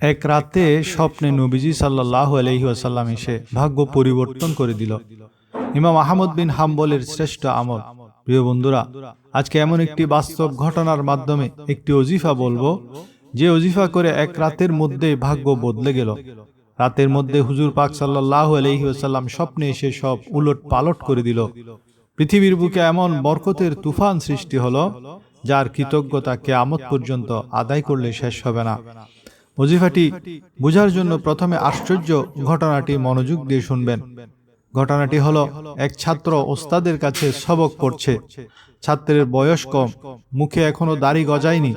এক রাতে স্বপ্নে নবীজি সাল্লাহ আলহি আসাল্লাম এসে ভাগ্য পরিবর্তন করে দিল। ইমাম আহমদ বিন হাম্বলের শ্রেষ্ঠ আমল। প্রিয় বন্ধুরা, আজকে এমন একটি বাস্তব ঘটনার মাধ্যমে একটি অজিফা বলব, যে অজিফা করে এক রাতের মধ্যে ভাগ্য বদলে গেল। রাতের মধ্যে হুজুর পাক সাল্লাহ আলহি আসাল্লাম স্বপ্নে এসে সব উলট পালট করে দিল। পৃথিবীর বুকে এমন বরকতের তুফান সৃষ্টি হলো, যার কৃতজ্ঞতা কেয়ামত পর্যন্ত আদায় করলে শেষ হবে না। ওজিফাটি বোঝার জন্য প্রথমে আশ্চর্য ঘটনাটি মনোযোগ দিয়ে শুনবেন। ঘটনাটি হলো, এক ছাত্র ওস্তাদের কাছে সবক পড়ছে। ছাত্রের বয়স কম, মুখে এখনও দাড়ি গজায়নি।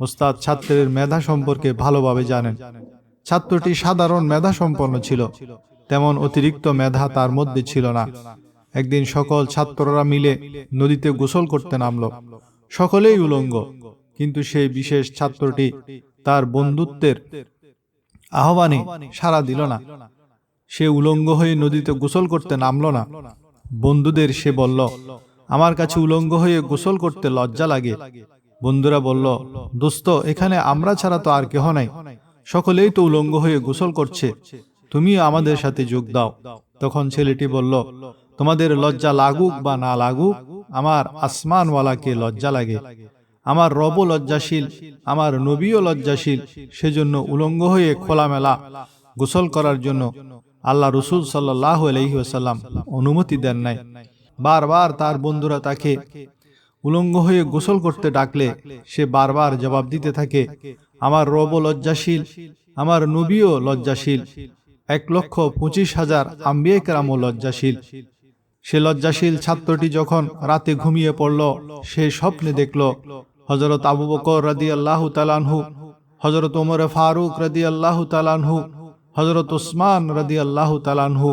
ওস্তাদ ছাত্রের মেধা সম্পর্কে ভালোভাবে জানেন। ছাত্রটি সাধারণ মেধা সম্পন্ন ছিল, তেমন অতিরিক্ত মেধা তার মধ্যে ছিল না। একদিন সকল ছাত্ররা মিলে নদীতে গোসল করতে নামলো। সকলেই উলঙ্গ, কিন্তু সেই বিশেষ ছাত্রটি তার বন্ধুত্বের আহ্বানে সাড়া দিল না। সে উলঙ্গ হয়ে নদীতে গোসল করতে নামল না। বন্ধুদের সে বলল, আমার কাছে উলঙ্গ হয়ে গোসল করতে লজ্জা লাগে। বন্ধুরা বলল, দোস্ত, এখানে আমরা ছাড়া তো আর কেহ নাই। সকলেই তো উলঙ্গ হয়ে গোসল করছে। তুমিও আমাদের সাথে যোগ দাও। তখন ছেলেটি বলল, তোমাদের লজ্জা লাগুক বা না লাগুক, আমার আসমানওয়ালাকে লজ্জা লাগে। আমার রব লজ্জাশীল, আমার নবীও লজ্জাশীল, সেজন্য উলঙ্গ হয়ে খোলামেলা গোসল করার জন্য আল্লাহ রসুল সাল্লাহ আলহিহাসাল্লাম অনুমতি দেন নাই। বারবার তার বন্ধুরা তাকে উলঙ্গ হয়ে গোসল করতে ডাকলে সে বারবার জবাব দিতে থাকে, আমার রব লজ্জাশীল, আমার নবীও লজ্জাশীল, এক লক্ষ পঁচিশ হাজার আম্বিয়ে কেরামও লজ্জাশীল। সে লজ্জাশীল ছাত্রটি যখন রাতে ঘুমিয়ে পড়ল, সে স্বপ্নে দেখল হজরত আবু বকর রাদি আল্লাহ তালানহু হজরত ওমর ফারুক রাদি আল্লাহ তালানহু হজরত ওসমান রাদি আল্লাহ তালানহু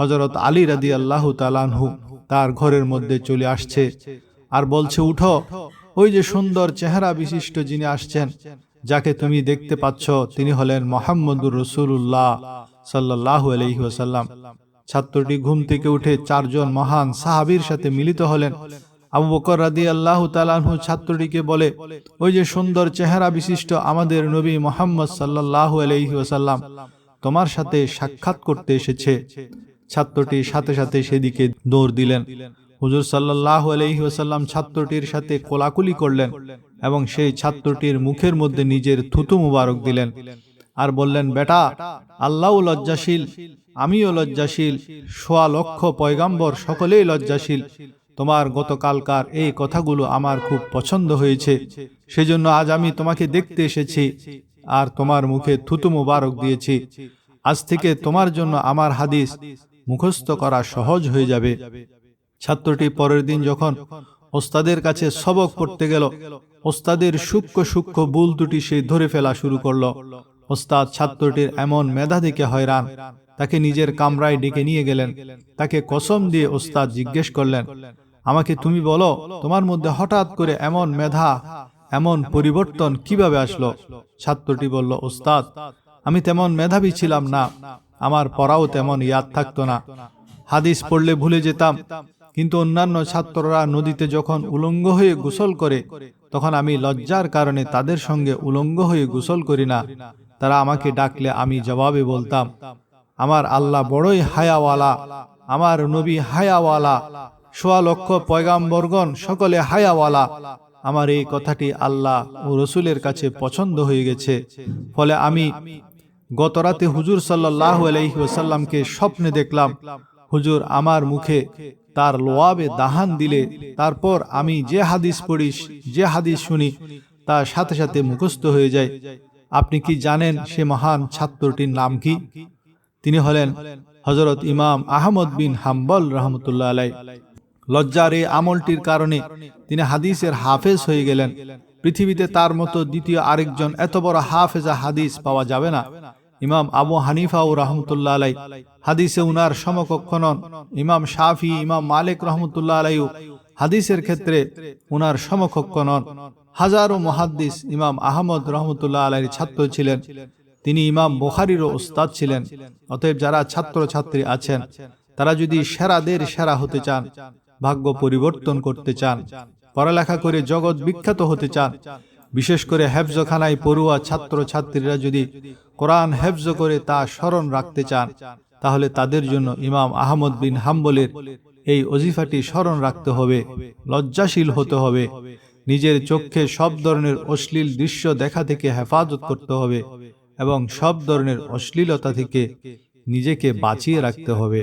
হজরত আলী রাদি আল্লাহ তালানহু তার ঘরের মধ্যে চলে আসছে। আর বলছে, উঠো। ওই যে সুন্দর চেহারা বিশিষ্ট যিনি আসছেন, যাকে তুমি দেখতে পাচ্ছ, তিনি হলেন মোহাম্মদুর রসুল্লাহ সাল্লাহ আলহিহাসাল্লাম ছাত্রটি ঘুম থেকে উঠে চারজন মহান সাহাবির সাথে মিলিত হলেন। আবু বকর রাদি আল্লাহ তালাহু ছাত্রটিকে বলে, ওই যে সুন্দর চেহারা বিশিষ্ট আমাদের নবী মোহাম্মদ সাল্লাহ আলহি ওসাল্লাম তোমার সাথে সাক্ষাৎ করতে এসেছে। ছাত্রটি সাথে সাথে সেদিকে দৌড় দিলেন। হুজুর সাল্লাহ আলহি ওসাল্লাম ছাত্রটির সাথে কোলাকুলি করলেন এবং সেই ছাত্রটির মুখের মধ্যে নিজের থুতু মুবারক দিলেন আর বললেন, বেটা আল্লাহ লজ্জাশীল, আমিও লজ্জাশীল, সোয়া লক্ষ পয়গাম্বর সকলেই লজ্জাশীল তোমার গতকালকার এই কথাগুলো আমার খুব পছন্দ হয়েছে। সেজন্য আজ আমি তোমাকে দেখতে এসেছি আর তোমার মুখে থুতু মুবারক দিয়েছি। আজ থেকে তোমার জন্য আমার হাদিস মুখস্থ করা সহজ হয়ে যাবে। ছাত্রটি পরের দিন যখন ওস্তাদের কাছে সবক পড়তে গেল, ওস্তাদের সূক্ষ্ম সূক্ষ্ম বুল দুটি সে ধরে ফেলা শুরু করল। ওস্তাদ ছাত্রটির এমন মেধা দেখে হয়রান। তাকে নিজের কামরায় ডেকে নিয়ে গেলেন। তাকে কসম দিয়ে ওস্তাদ জিজ্ঞেস করলেন আমাকে তুমি বলো, তোমার মধ্যে হঠাৎ করে এমন মেধা, এমন পরিবর্তন কীভাবে আসলো? ছাত্রটি বলল, ওস্তাদ, আমি তেমন মেধাবী ছিলাম না। আমার পড়াও তেমন ইয়াদ থাকতো না। হাদিস পড়লে ভুলে যেতাম। কিন্তু অন্যান্য ছাত্ররা নদীতে যখন উলঙ্গ হয়ে গোসল করে, তখন আমি লজ্জার কারণে তাদের সঙ্গে উলঙ্গ হয়ে গোসল করি না। তারা আমাকে ডাকলে আমি জবাবে বলতাম, আমার আল্লাহ বড়ই হায়াওয়ালা, আমার নবী হায়াওয়ালা সোয়া লক্ষ পয়গাম্বরগণ সকলে হায়াওয়ালা। আমার এই কথাটি আল্লাহ ও রসুলের কাছে পছন্দ হয়ে গেছে। ফলে আমি গত রাতে হুজুর সাল্লাহ আলহি ওসাল্লামকে স্বপ্নে দেখলাম। হুজুর আমার মুখে তার লোয়াবে দাহান দিলে, তারপর আমি যে হাদিস পড়ি, যে হাদিস শুনি তার সাথে সাথে মুখস্থ হয়ে যায়। আপনি কি জানেন সে মহান ছাত্রটির নাম কি? তিনি হলেন হজরত ইমাম আহমদ বিন হাম্বল রহমতুল্লাহ আলাই লজ্জার এই আমলটির কারণে তিনি হাদিসের হাফেজ হয়ে গেলেন। পৃথিবীতে তার মতো দ্বিতীয় আরেকজন এত বড় হাফেজা হাদিস পাওয়া যাবে না। ইমাম আবু হানিফা ও রহমতুল্লাহ আলাই হাদিসে উনার সমকক্ষ নন। ইমাম শাফি, ইমাম মালিক রহমতুল্লাহ আলাইও হাদিসের ক্ষেত্রে উনার সমকক্ষ নন। হাজারো মহাদ্দিস ইমাম আহমদ রহমতুল্লাহ আলাইয়ের ছাত্র ছিলেন। তিনি ইমাম বোখারিরও উস্তাদ ছিলেন। অতএব যারা ছাত্র ছাত্রী আছেন, তারা যদি সেরাদের সেরা হতে চান ভাগ্য পরিবর্তন করতে চান, পড়ালেখা করে জগৎ বিখ্যাত হতে চান। বিশেষ করে হেফজখানায় পড়ুয়া ছাত্র ছাত্রীরা যদি কোরআন হেফজ করে তা স্মরণ রাখতে চান, তাহলে তাদের জন্য ইমাম আহমদ বিন হাম্বলের এই অজিফাটি স্মরণ রাখতে হবে, লজ্জাশীল হতে হবে। নিজের চোখে সব ধরনের অশ্লীল দৃশ্য দেখা থেকে হেফাজত করতে হবে এবং সব ধরনের অশ্লীলতা থেকে নিজেকে বাঁচিয়ে রাখতে হবে।